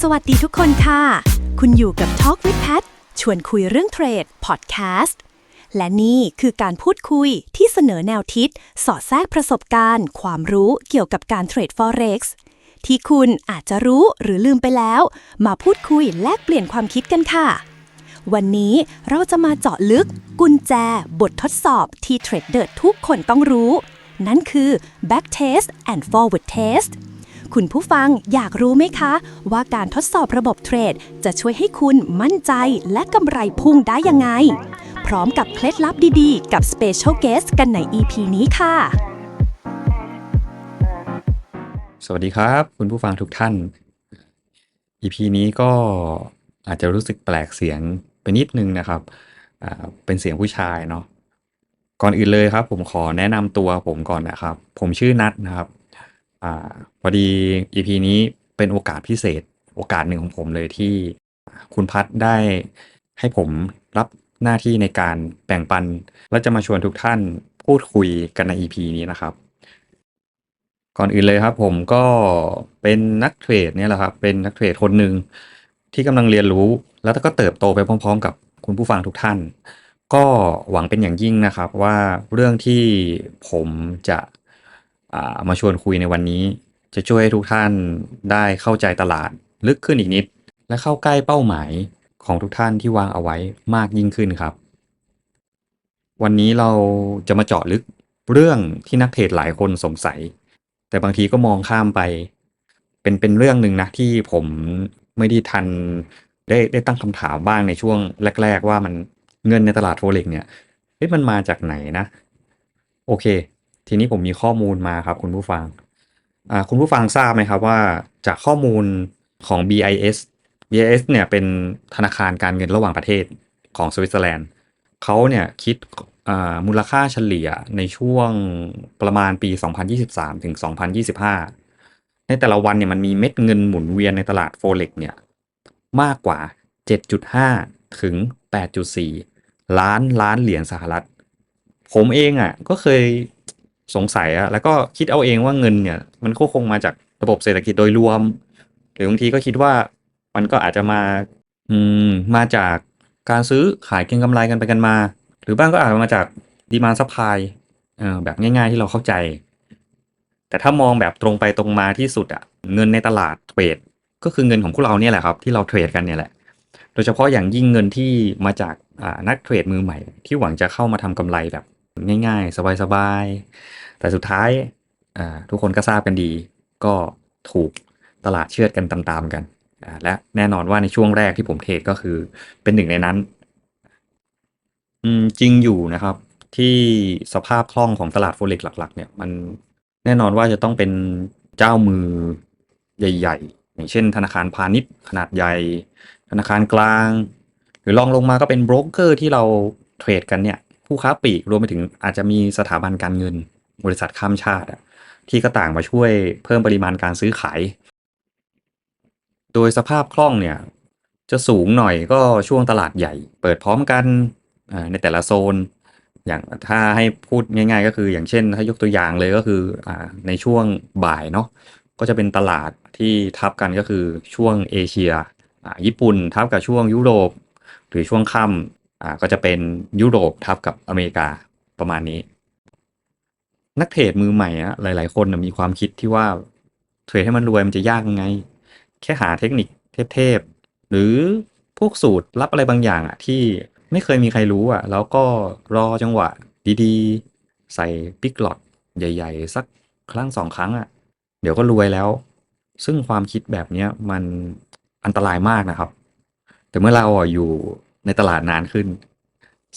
สวัสดีทุกคนค่ะ คุณอยู่กับ Talk with Pat ชวนคุยเรื่องเทรดพอดแคสต์ และนี่คือการพูดคุยที่เสนอแนวทิศ สอดแทรกประสบการณ์ ความรู้เกี่ยวกับการเทรด Forex ที่คุณอาจจะรู้หรือลืมไปแล้ว มาพูดคุยแลกเปลี่ยนความคิดกันค่ะ วันนี้เราจะมาเจาะลึก กุญแจ บททดสอบที่เทรดเดอร์ทุกคนต้องรู้ นั่นคือ back test and forward test คุณผู้ฟังอยากรู้ไหมคะ ว่าการทดสอบระบบเทรด จะช่วยให้คุณมั่นใจและกำไรพุ่งได้ยังไง พร้อมกับเคล็ดลับดีๆ กับ Special Guest กันใน EP นี้ค่ะ สวัสดีครับ คุณผู้ฟังทุกท่าน EP นี้ก็อาจจะรู้สึกแปลกเสียงไปนิดนึงนะครับ เป็นเสียงผู้ชายเนาะ ก่อนอื่นเลยครับ ผมขอแนะนำตัวผมก่อนนะครับ ผมชื่อนัทนะครับอ่าพอดี EP นี้เป็นโอกาสพิเศษ โอกาสหนึ่งของผมเลยที่คุณพัดได้ให้ผมรับหน้าที่ในการแบ่งปัน และจะมาชวนทุกท่านพูดคุยกันใน EP นี้นะครับ ก่อนอื่นเลยครับ ผมก็เป็นนักเทรดเนี่ยแหละครับ เป็นนักเทรดคนหนึ่งที่กำลังเรียนรู้ แล้วก็เติบโตไปพร้อม ๆ กับคุณผู้ฟังทุกท่าน ก็หวังเป็นอย่างยิ่งนะครับว่าเรื่องที่ผมจะามาชวนคุยในวันนี้ จะช่วยให้ทุกท่านได้เข้าใจตลาดลึกขึ้นอีกนิด และเข้าใกล้เป้าหมายของทุกท่านที่วางเอาไว้มากยิ่งขึ้นครับ วันนี้เราจะมาเจาะลึกเรื่องที่นักเทรดหลายคนสงสัย แต่บางทีก็มองข้ามไป เป็นเป็นเรื่องหนึ่งนะที่ผมไม่ได้ทันได้ได้ตั้งคำถามบ้างในช่วงแรก ๆ ว่ามัน เงินในตลาดโฟเร็กเนี่ยเฮ้ยมันมาจากไหนนะ โอเค ทีนี้ผมมีข้อมูลมาครับคุณผู้ฟังอ่าคุณผู้ฟังทราบไหมครับว่าจากข้อมูลของ BIS BIS เนี่ยเป็นธนาคารการเงินระหว่างประเทศของสวิตเซอร์แลนด์เขาเนี่ยคิดมูลค่าเฉลี่ยในช่วงประมาณปี 2023 ถึง 2025 ในแต่ละวันเนี่ยมันมีเม็ดเงินหมุนเวียนในตลาดโฟเร็กเนี่ยมากกว่า 7.5 ถึง 8.4 ล้านล้านเหรียญสหรัฐ ผมเองอะ ก็เคยสงสัยอะแล้วก็คิดเอาเองว่าเงินเนี่ย มันก็คงมาจากระบบเศรษฐกิจโดยรวม หรือบางทีก็คิดว่ามันก็อาจจะมา อืมมาจากการซื้อขายเก็งกำไรกันไปกันมา หรือบ้างก็อาจจะมาจากดีมาซัพพลายเออแบบง่าย ๆ ที่เราเข้าใจ แต่ถ้ามองแบบตรงไปตรงมาที่สุดอะเงินในตลาดเทรดก็คือเงินของพวกเราเนี่ยแหละครับ ที่เราเทรดกันเนี่ยแหละ โดยเฉพาะอย่างยิ่งเงินที่มาจาก นักเทรดมือใหม่ ที่หวังจะเข้ามาทำกำไรแบบง่ายๆ สบายๆ แต่สุดท้ายทุกคนก็ทราบกันดี ก็ถูกตลาดเชื่อดกันตามๆกัน และแน่นอนว่าในช่วงแรกที่ผมเทรดก็คือเป็นหนึ่งในนั้นจริงอยู่นะครับ ที่สภาพคล่องของตลาดโฟเร็กหลัก ๆ เนี่ยมันแน่นอนว่าจะต้องเป็นเจ้ามือใหญ่ ๆ อย่างเช่น ธนาคารพาณิชย์ขนาดใหญ่ ธนาคารกลาง รือลองลงมาก็เป็นโบรกเกอร์ที่เราเทรดกันเนี่ย ผู้ค้าปลีกรวมไปถึงอาจจะมีสถาบันการเงิน บริษัทข้ามชาติอะที่ก็ต่างมาช่วยเพิ่มปริมาณการซื้อขาย โดยสภาพคล่องเนี่ย จะสูงหน่อยก็ช่วงตลาดใหญ่ เปิดพร้อมกันในแต่ละโซน อย่างถ้าให้พูดง่ายๆ ก็คืออย่างเช่น ถ้ายกตัวอย่างเลยก็คืออในช่วงบ่ายเนาะก็จะเป็นตลาดที่ทับกันก็คือช่วงเอเชียญี่ปุ่นทับกับช่วงยุโรป หรือช่วงค่ำอ่าก็จะเป็นยุโรปทับกับอเมริกาประมาณนี้ นักเทรดมือใหม่อะหลาย ๆ คนนะมีความคิดที่ว่าเทรดให้มันรวยมันจะยากยังไง แค่หาเทคนิคเทพๆหรือพวกสูตรลับอะไรบางอย่างอะที่ไม่เคยมีใครรู้อะแล้วก็รอจังหวะดีๆ ใส่ปิกหลอดใหญ่ ๆ สักครั้งสองครั้งอะเดี๋ยวก็รวยแล้ว ซึ่งความคิดแบบนี้มันอันตรายมากนะครับ แต่เมื่อเราอะอยู่ในตลาดนานขึ้น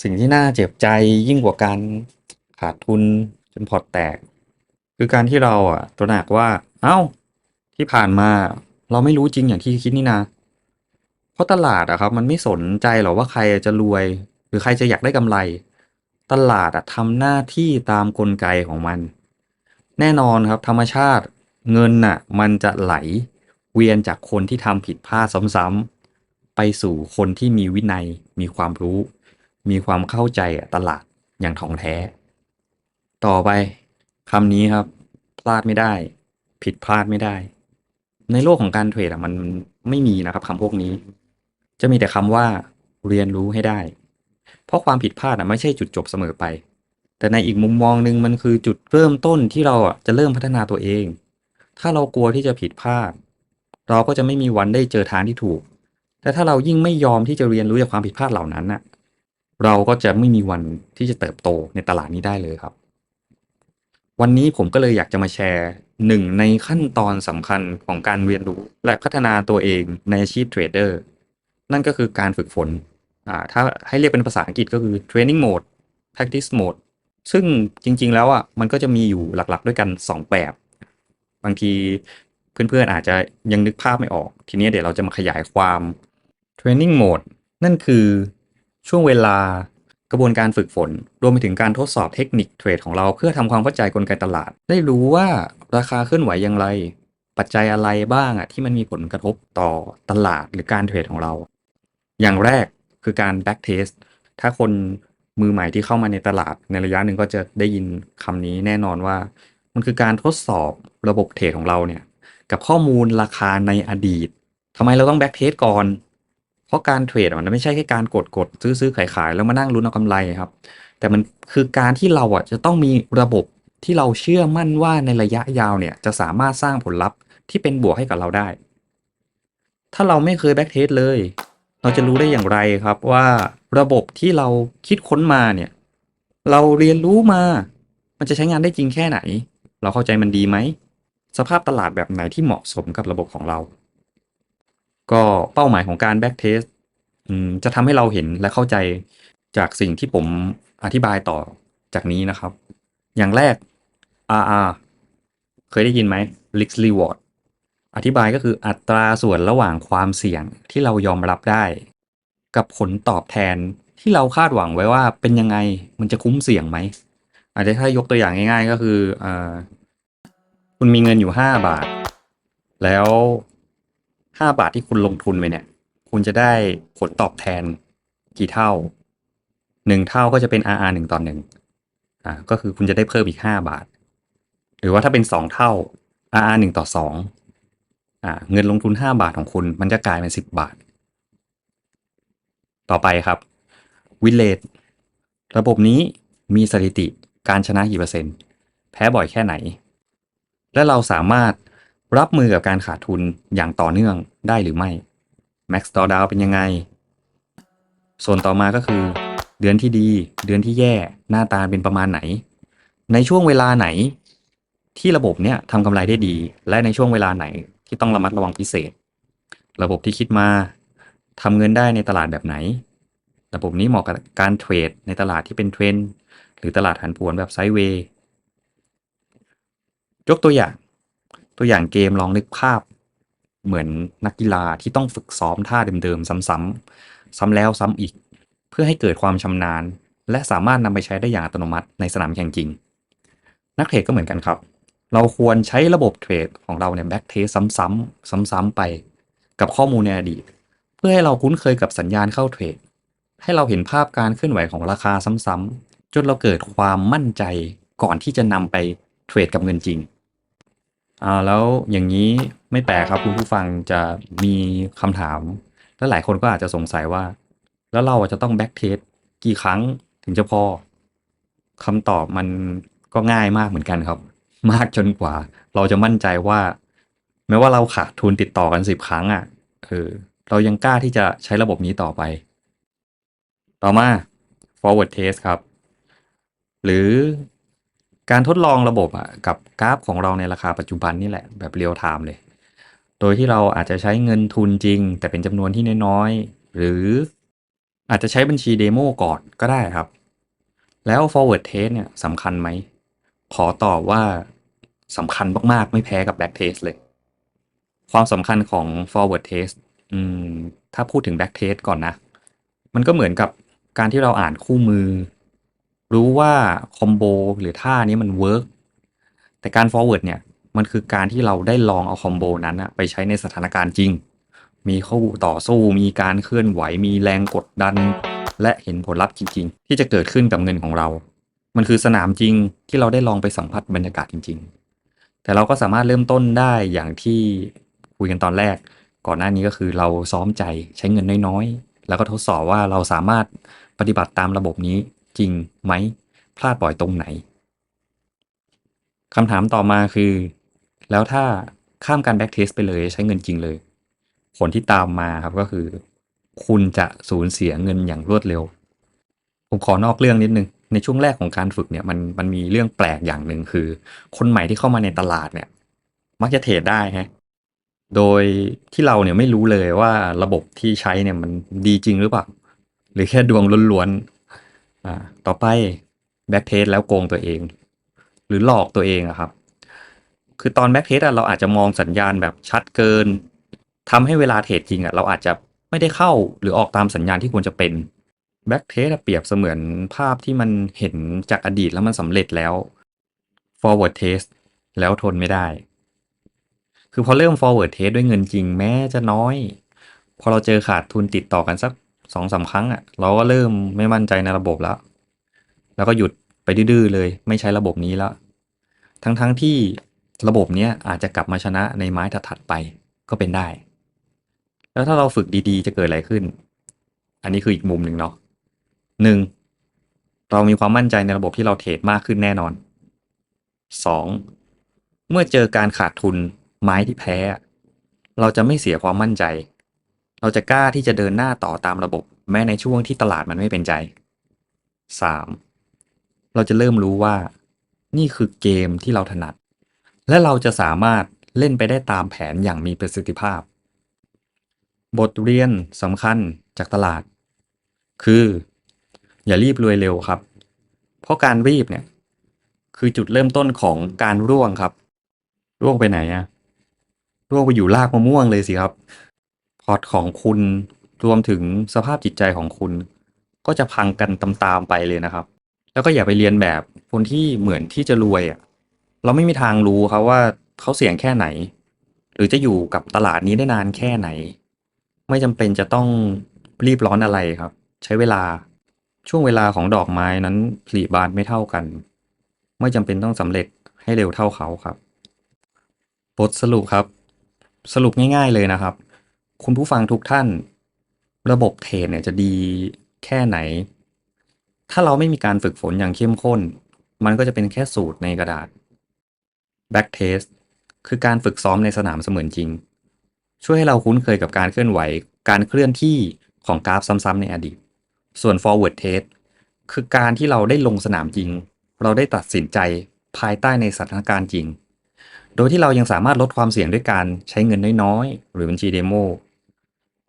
สิ่งที่น่าเจ็บใจยิ่งกว่าการขาดทุนจนพอร์ตแตก คือการที่เราอะตระหนักว่า เอ้า ที่ผ่านมาเราไม่รู้จริงอย่างที่คิดนี่นาเพราะตลาดอะครับ มันไม่สนใจหรอกว่าใครจะรวย หรือใครจะอยากได้กำไร ตลาดอะทำหน้าที่ตามกลไกของมัน แน่นอนครับ ธรรมชาติเงินน่ะ มันจะไหลเวียนจากคนที่ทำผิดพลาดซ้ำๆ ไปสู่คนที่มีวินัย มีความรู้ มีความเข้าใจตลาดอย่างถ่องแท้ ต่อไปคำนี้ครับ พลาดไม่ได้ ผิดพลาดไม่ได้ ในโลกของการเทรดอะมันไม่มีนะครับคำพวกนี้ จะมีแต่คำว่าเรียนรู้ให้ได้ เพราะความผิดพลาดอะไม่ใช่จุดจบเสมอไป แต่ในอีกมุมมองหนึ่งมันคือจุดเริ่มต้นที่เราจะเริ่มพัฒนาตัวเอง ถ้าเรากลัวที่จะผิดพลาด เราก็จะไม่มีวันได้เจอทางที่ถูก แต่ถ้าเรายิ่งไม่ยอมที่จะเรียนรู้จากความผิดพลาดเหล่านั้นน่ะ เราก็จะไม่มีวันที่จะเติบโตในตลาดนี้ได้เลยครับ วันนี้ผมก็เลยอยากจะมาแชร์หนึ่งในขั้นตอนสำคัญของการเรียนรู้และพัฒนาตัวเองในอาชีพเทรดเดอร์นั่นก็คือการฝึกฝนอ่าถ้าให้เรียกเป็นภาษาอังกฤษก็คือ training mode practice mode ซึ่งจริงๆแล้วอะมันก็จะมีอยู่หลักๆ ด้วยกัน 2 แบบ บางทีเพื่อนๆอาจจะยังนึกภาพไม่ออก ทีนี้เดี๋ยวเราจะมาขยายความ training mode นั่นคือช่วงเวลากระบวนการฝึกฝน รวมไปถึงการทดสอบเทคนิคเทรดของเราเพื่อทำความเข้าใจกลไกตลาด ได้รู้ว่าราคาเคลื่อนไหวอย่างไร ปัจจัยอะไรบ้างอะที่มันมีผลกระทบต่อตลาดหรือการเทรดของเรา อย่างแรกคือการ back test ถ้าคนมือใหม่ที่เข้ามาในตลาดในระยะหนึ่งก็จะได้ยินคำนี้แน่นอนว่า มันคือการทดสอบระบบเทรดของเราเนี่ย กับข้อมูลราคาในอดีตทำไมเราต้อง back test ก่อน ราะการเทรดมันไม่ใช่แค่การกดกดซื้อซื้อขายขายแล้วมานั่งลุ้นเอากำไรครับ แต่มันคือการที่เราอะจะต้องมีระบบที่เราเชื่อมั่นว่าในระยะยาวเนี่ยจะสามารถสร้างผลลัพธ์ที่เป็นบวกให้กับเราได้ ถ้าเราไม่เคยแบ็กเทสเลย เราจะรู้ได้อย่างไรครับว่าระบบที่เราคิดค้นมาเนี่ย เราเรียนรู้มา มันจะใช้งานได้จริงแค่ไหน เราเข้าใจมันดีไหม สภาพตลาดแบบไหนที่เหมาะสมกับระบบของเรา ก็เป้าหมายของการ back test อืมจะทำให้เราเห็นและเข้าใจจากสิ่งที่ผมอธิบายต่อจากนี้นะครับ อย่างแรก RR เคยได้ยินไหม Risk Reward อธิบายก็คืออัตราส่วนระหว่างความเสี่ยงที่เรายอมรับได้ กับผลตอบแทนที่เราคาดหวังไว้ว่าเป็นยังไงมันจะคุ้มเสี่ยงไหมอาจจะถ้ายกตัวอย่างง่าย ๆ ก็คืออคุณมีเงินอยู่ห้าบาท แล้ว ห้าบาทที่คุณลงทุนไปเนี่ย คุณจะได้ผลตอบแทนกี่เท่าหนึ่งเท่าก็จะเป็น RR หนึ่งต่อหนึ่งอ่าก็คือคุณจะได้เพิ่มอีกห้าบาท หรือว่าถ้าเป็นสองเท่า RR หนึ่งต่อสองอ่าเงินลงทุนห้าบาทของคุณ มันจะกลายเป็นสิบบาท ต่อไปครับวินเลดระบบนี้มีสถิติการชนะกี่เปอร์เซ็นต์ แพ้บ่อยแค่ไหน และเราสามารถ รับมือกับการขาดทุนอย่างต่อเนื่องได้หรือไม่ Max d o w d o w n เป็นยังไง ส่วนต่อมาก็คือ เดือนที่ดี เดือนที่แย่หน้าตาเป็นประมาณไหน ในช่วงเวลาไหน ที่ระบบเนี่ยทำกำไรได้ดี และในช่วงเวลาไหนที่ต้องระมัดระวังพิเศษ ระบบที่คิดมาทำเงินได้ในตลาดแบบไหน ระบบนี้เหมาะกับการเทรดในตลาดที่เป็นเทรนหรือตลาดผันผวนแบบไซด์เวย์ยกตัวอย่าง ตัวอย่างเกมลองนึกภาพ เหมือนนักกีฬาที่ต้องฝึกซ้อมท่าเดิมๆซ้ำๆซ้ำแล้วซ้ำอีก เพื่อให้เกิดความชำนาญ และสามารถนำไปใช้ได้อย่างอัตโนมัติในสนามแข่งจริง นักเทรดก็เหมือนกันครับ เราควรใช้ระบบเทรดของเราเนี่ยแบ็กเทสซ้ำๆซ้ำๆไป กับข้อมูลในอดีต เพื่อให้เราคุ้นเคยกับสัญญาณเข้าเทรดให้เราเห็นภาพการเคลื่อนไหวของราคาซ้ำๆจนเราเกิดความมั่นใจก่อนที่จะนำไปเทรดกับเงินจริง อ่าแล้วอย่างนี้ไม่แปลกครับคุณผู้ฟังจะมีคำถาม และหลายคนก็อาจจะสงสัยว่า แล้วเราจะต้องแบ็กเทสกี่ครั้งถึงจะพอคำตอบมันก็ง่ายมากเหมือนกันครับ มากจนกว่า เราจะมั่นใจว่า แม้ว่าเราขาดทุนติดต่อกันสิบครั้งอะเออเรายังกล้าที่จะใช้ระบบนี้ต่อไป ต่อมา forward test ครับ หรือ การทดลองระบบอะกับกราฟของเราในราคาปัจจุบันนี่แหละแบบเรียลไทม์เลย โดยที่เราอาจจะใช้เงินทุนจริง แต่เป็นจำนวนที่น้อยๆ หรืออาจจะใช้บัญชีเดโมก่อนก็ได้ครับ แล้ว forward test เนี่ยสำคัญไหม ขอตอบว่าสำคัญมากๆ ไม่แพ้กับ back test เลย ความสำคัญของ forward test อืมถ้าพูดถึง back test ก่อนนะ มันก็เหมือนกับการที่เราอ่านคู่มือ รู้ว่าคอมโบหรือท่านี้มันเวิร์กแต่การ forward เนี่ยมันคือการที่เราได้ลองเอาคอมโบนั้นอะไปใช้ในสถานการณ์จริง มีเข้าต่อสู้ มีการเคลื่อนไหว มีแรงกดดัน และเห็นผลลัพธ์จริง ๆ ที่จะเกิดขึ้นกับเงินของเรา มันคือสนามจริงที่เราได้ลองไปสัมผัสบรรยากาศจริงแต่เราก็สามารถเริ่มต้นได้อย่างที่คุยกันตอนแรก ก่อนหน้านี้ก็คือเราซ้อมใจใช้เงินน้อยๆ แล้วก็ทดสอบว่าเราสามารถปฏิบัติตามระบบนี้ จริงไหม พลาดบ่อยตรงไหนคำถามต่อมาคือ แล้วถ้าข้ามการแบ็กเทสไปเลยใช้เงินจริงเลย ผลที่ตามมาครับก็คือ คุณจะสูญเสียเงินอย่างรวดเร็ว ผมขอนอกเรื่องนิดนึง ในช่วงแรกของการฝึกเนี่ยมันมันมีเรื่องแปลกอย่างหนึ่งคือ คนใหม่ที่เข้ามาในตลาดเนี่ย มักจะเทรดได้ฮะโดยที่เราเนี่ยไม่รู้เลยว่าระบบที่ใช้เนี่ยมันดีจริงหรือเปล่า หรือแค่ดวงล้วน อ่าต่อไปแบ็กเทสแล้วโกงตัวเอง หรือหลอกตัวเองอะครับ คือตอนแบ็กเทสอะเราอาจจะมองสัญญาณแบบชัดเกินทำให้เวลาเทรดจริงอะเราอาจจะไม่ได้เข้าหรือออกตามสัญญาณที่ควรจะเป็นแบ็กเทสเปรียบเสมือนภาพที่มันเห็นจากอดีตแล้วมันสำเร็จแล้ว forward test แล้วทนไม่ได้ คือพอเริ่ม forward test ด้วยเงินจริงแม้จะน้อย พอเราเจอขาดทุนติดต่อกันสัก สองสาครั้งอะเราก็เริ่มไม่มั่นใจในระบบแล้ว แล้วก็หยุดไปดื้อเลย ไม่ใช้ระบบนี้แล้ว ทั้งๆทที่ระบบเนี้ยอาจจะกลับมาชนะในไม้ถัดๆไปก็เป็นได้ แล้วถ้าเราฝึกดีๆ จะเกิดอะไรขึ้น อันนี้คืออีกมุมหนึ่งเนาะหนึ่งเรามีความมั่นใจในระบบที่เราเทรดมากขึ้นแน่นอนสองเมื่อเจอการขาดทุนไม้ที่แพ้ เราจะไม่เสียความมั่นใจ เราจะกล้าที่จะเดินหน้าต่อตามระบบ แม้ในช่วงที่ตลาดมันไม่เป็นใจสามเราจะเริ่มรู้ว่า นี่คือเกมที่เราถนัด และเราจะสามารถเล่นไปได้ตามแผนอย่างมีประสิทธิภาพ บทเรียนสำคัญจากตลาด คือ อย่ารีบรวยเร็วครับ เพราะการรีบเนี่ย คือจุดเริ่มต้นของการร่วงครับ ร่วงไปไหนอะร่วงไปอยู่รากมะม่วงเลยสิครับ พอร์ตของคุณรวมถึงสภาพจิตใจของคุณ ก็จะพังกันตามๆไปเลยนะครับ แล้วก็อย่าไปเรียนแบบคนที่เหมือนที่จะรวยอะเราไม่มีทางรู้ครับว่าเขาเสี่ยงแค่ไหน หรือจะอยู่กับตลาดนี้ได้นานแค่ไหน ไม่จำเป็นจะต้องรีบร้อนอะไรครับ ใช้เวลาช่วงเวลาของดอกไม้นั้นผลิบานไม่เท่ากัน ไม่จำเป็นต้องสำเร็จให้เร็วเท่าเขาครับ บทสรุปครับ สรุปง่าย ๆเลยนะครับ คุณผู้ฟังทุกท่าน ระบบเทรดเนี่ยจะดีแค่ไหน ถ้าเราไม่มีการฝึกฝนอย่างเข้มข้น มันก็จะเป็นแค่สูตรในกระดาษ Back Test คือการฝึกซ้อมในสนามเสมือนจริง ช่วยให้เราคุ้นเคยกับการเคลื่อนไหว การเคลื่อนที่ของกราฟซ้ำๆในอดีต ส่วน forward test คือการที่เราได้ลงสนามจริง เราได้ตัดสินใจภายใต้ในสถานการณ์จริง โดยที่เรายังสามารถลดความเสี่ยงด้วยการใช้เงินน้อยๆ หรือบัญชีเดโม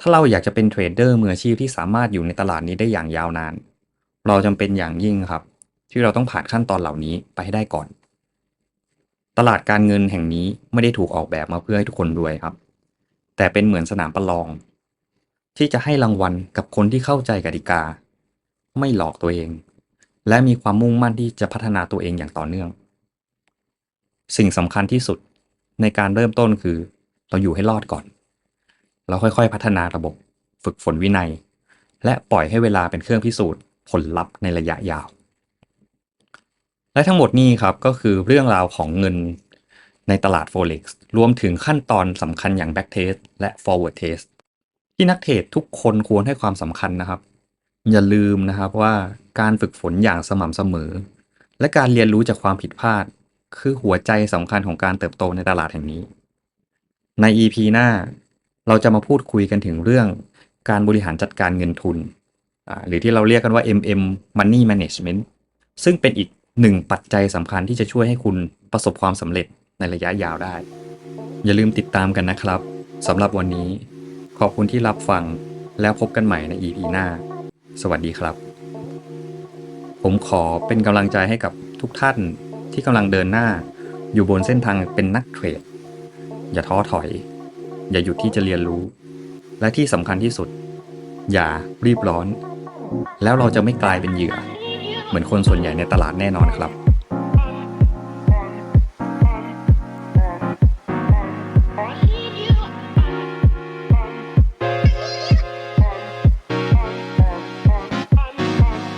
ถ้าเราอยากจะเป็นเทรดเดอร์มืออาชีพที่สามารถอยู่ในตลาดนี้ได้อย่างยาวนาน เราจำเป็นอย่างยิ่งครับ ที่เราต้องผ่านขั้นตอนเหล่านี้ไปให้ได้ก่อน ตลาดการเงินแห่งนี้ไม่ได้ถูกออกแบบมาเพื่อให้ทุกคนรวยครับ แต่เป็นเหมือนสนามประลอง ที่จะให้รางวัลกับคนที่เข้าใจกติกา ไม่หลอกตัวเอง และมีความมุ่งมั่นที่จะพัฒนาตัวเองอย่างต่อเนื่อง สิ่งสำคัญที่สุดในการเริ่มต้นคือ เราอยู่ให้รอดก่อน เราค่อยๆพัฒนาระบบ ฝึกฝนวินัย และปล่อยให้เวลาเป็นเครื่องพิสูจน์ผลลัพธ์ในระยะยาว และทั้งหมดนี้ครับก็คือเรื่องราวของเงินในตลาด Forex รวมถึงขั้นตอนสำคัญอย่าง Back Test และ Forward Test ที่นักเทรดทุกคนควรให้ความสำคัญนะครับ อย่าลืมนะครับว่าการฝึกฝนอย่างสม่ำเสมอ และการเรียนรู้จากความผิดพลาด คือหัวใจสำคัญของการเติบโตในตลาดแห่งนี้ ใน EP หน้า เราจะมาพูดคุยกันถึงเรื่องการบริหารจัดการเงินทุน หรือที่เราเรียกกันว่า MM Money Management ซึ่งเป็นอีกหนึ่งปัจจัยสำคัญที่จะช่วยให้คุณประสบความสำเร็จในระยะยาวได้ อย่าลืมติดตามกันนะครับสำหรับวันนี้ ขอบคุณที่รับฟังแล้วพบกันใหม่ใน EP หน้า สวัสดีครับ ผมขอเป็นกำลังใจให้กับทุกท่าน ที่กำลังเดินหน้าอยู่บนเส้นทางเป็นนักเทรด อย่าท้อถอย อย่าหยุดที่จะเรียนรู้ และที่สำคัญที่สุด อย่ารีบร้อน แล้วเราจะไม่กลายเป็นเหยื่อ เหมือนคนส่วนใหญ่ในตลาดแน่นอนครับ